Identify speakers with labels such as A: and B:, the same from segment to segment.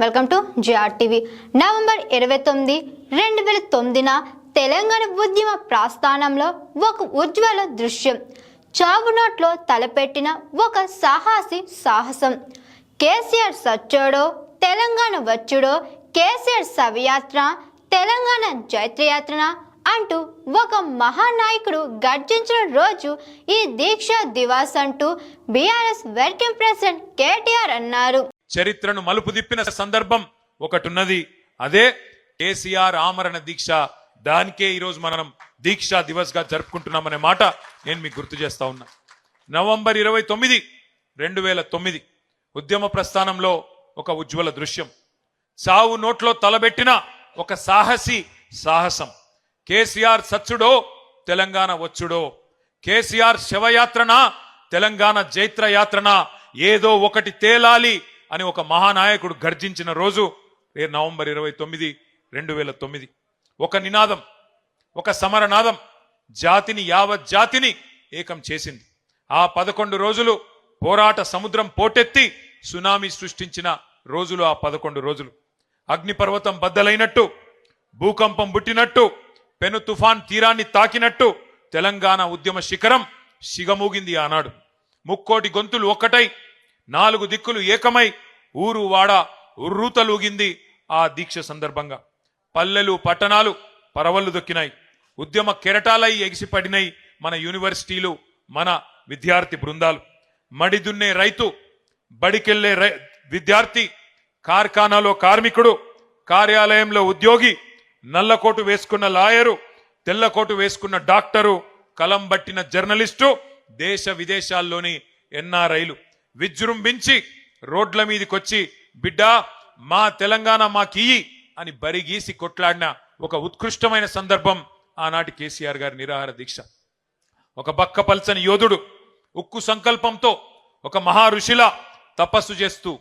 A: Welcome to GR TV November ఇరవై తొమ్మిది రెండు వేల తొమ్మిదిన తెలంగాణ ఉద్యమ ప్రస్థానంలో ఒక ఉజ్వల దృశ్యం. చావునోట్లో తలపెట్టిన ఒక సాహసి సాహసం. కేసీఆర్ సచ్చోడో తెలంగాణ వచ్చుడో కేసీఆర్ శవయాత్ర తెలంగాణ జైత్రయాత్రన అంటూ ఒక మహానాయకుడు గర్జించిన రోజు ఈ దీక్ష దివాస్ అంటూ బీఆర్ఎస్ వర్కింగ్ ప్రెసిడెంట్ కేటీఆర్ అన్నారు.
B: చరిత్రను మలుపు తిప్పిన సందర్భం ఒకటున్నది. అదే కేసీఆర్ ఆమరణ దీక్ష. దానికే ఈరోజు మనం దీక్షా దివస్గా జరుపుకుంటున్నామనే మాట నేను మీకు గుర్తు చేస్తా ఉన్నా. నవంబర్ ఇరవై తొమ్మిది రెండు వేల తొమ్మిది ఉద్యమ ప్రస్థానంలో ఒక ఉజ్వల దృశ్యం. సావు నోట్లో తలబెట్టిన ఒక సాహసి సాహసం. కేసీఆర్ సచ్చుడో తెలంగాణ వచ్చుడో. కేసీఆర్ శవయాత్రన తెలంగాణ జైత్ర యాత్రన ఏదో ఒకటి తేలాలి అని ఒక మహానాయకుడు గర్జించిన రోజు నవంబర్ ఇరవై తొమ్మిది రెండు వేల తొమ్మిది. ఒక నినాదం ఒక సమరనాదం జాతిని యావత్ జాతిని ఏకం చేసింది. ఆ పదకొండు రోజులు పోరాట సముద్రం పోటెత్తి సునామీ సృష్టించిన రోజులు ఆ పదకొండు రోజులు. అగ్నిపర్వతం బద్దలైనట్టు భూకంపం పుట్టినట్టు పెను తుఫాన్ తీరాన్ని తాకినట్టు తెలంగాణ ఉద్యమ శిఖరం సిగమూగింది ఆనాడు. ముక్కోటి గొంతులు ఒక్కటై నాలుగు దిక్కులు ఏకమై ఊరు వాడ ఉర్రూతలూగింది ఆ దీక్ష సందర్భంగా. పల్లెలు పట్టణాలు పరవళ్ళు దొక్కినాయి. ఉద్యమ కెరటాలై ఎగిసిపడినాయి మన యూనివర్సిటీలు మన విద్యార్థి బృందాలు. మడిదున్నే రైతు బడికెళ్ళే రై- విద్యార్థి కార్ఖానాలో కార్మికుడు కార్యాలయంలో ఉద్యోగి నల్లకోటు వేసుకున్న లాయరు తెల్లకోటు వేసుకున్న డాక్టరు కలం బట్టిన జర్నలిస్టు దేశ విదేశాల్లోని ఎన్ఆర్ఐలు విజృంభించి రోడ్ల మీదకొచ్చి బిడ్డా మా తెలంగాణ మాకియ్యి అని బరిగీసి కొట్లాడిన ఒక ఉత్కృష్టమైన సందర్భం ఆనాటి కేసీఆర్ గారి నిరాహార దీక్ష. ఒక బక్క పల్చని యోధుడు ఉక్కు సంకల్పంతో ఒక మహా ఋషిలా తపస్సు చేస్తూ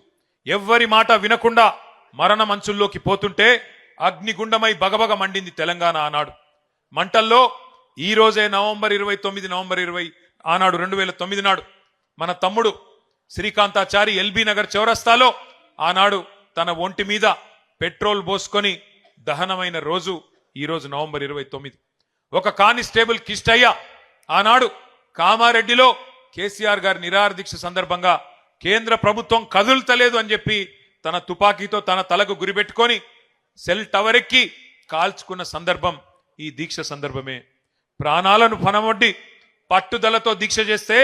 B: ఎవ్వరి మాట వినకుండా మరణ మంచుల్లోకి పోతుంటే అగ్నిగుండమై బగబగ మండింది తెలంగాణ ఆనాడు. మంటల్లో ఈ రోజే నవంబర్ ఇరవై తొమ్మిది నవంబర్ ఇరవై ఆనాడు రెండు వేల తొమ్మిది నాడు మన తమ్ముడు శ్రీకాంతాచారి ఎల్బీ నగర్ చౌరస్తాలో ఆనాడు తన ఒంటి మీద పెట్రోల్ పోసుకొని దహనమైన రోజు ఈరోజు నవంబర్ ఇరవై తొమ్మిది. ఒక కానిస్టేబుల్ కిష్టయ్య ఆనాడు కామారెడ్డిలో కేసీఆర్ గారి నిరాహార దీక్ష సందర్భంగా కేంద్ర ప్రభుత్వం కదులుతలేదు అని చెప్పి తన తుపాకీతో తన తలకు గురిపెట్టుకొని సెల్ టవర్ ఎక్కి కాల్చుకున్న సందర్భం ఈ దీక్ష సందర్భమే. ప్రాణాలను పనమొడ్డి పట్టుదలతో దీక్ష చేస్తే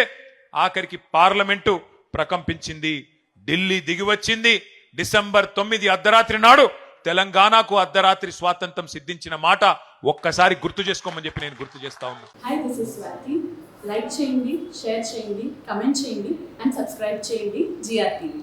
B: ఆఖరికి పార్లమెంటు ప్రకంపించింది. ఢిల్లీ దిగివచ్చింది. డిసెంబర్ తొమ్మిది అర్ధరాత్రి నాడు తెలంగాణకు అర్ధరాత్రి స్వాతంత్రం సిద్ధించిన మాట ఒక్కసారి గుర్తు చేసుకోమని చెప్పి నేను గుర్తు చేస్తా ఉన్నా.
C: Hi this is Swathi like చేయండి షేర్ చేయండి కమెంట్ చేయండి అండ్ సబ్స్క్రైబ్ చేయండి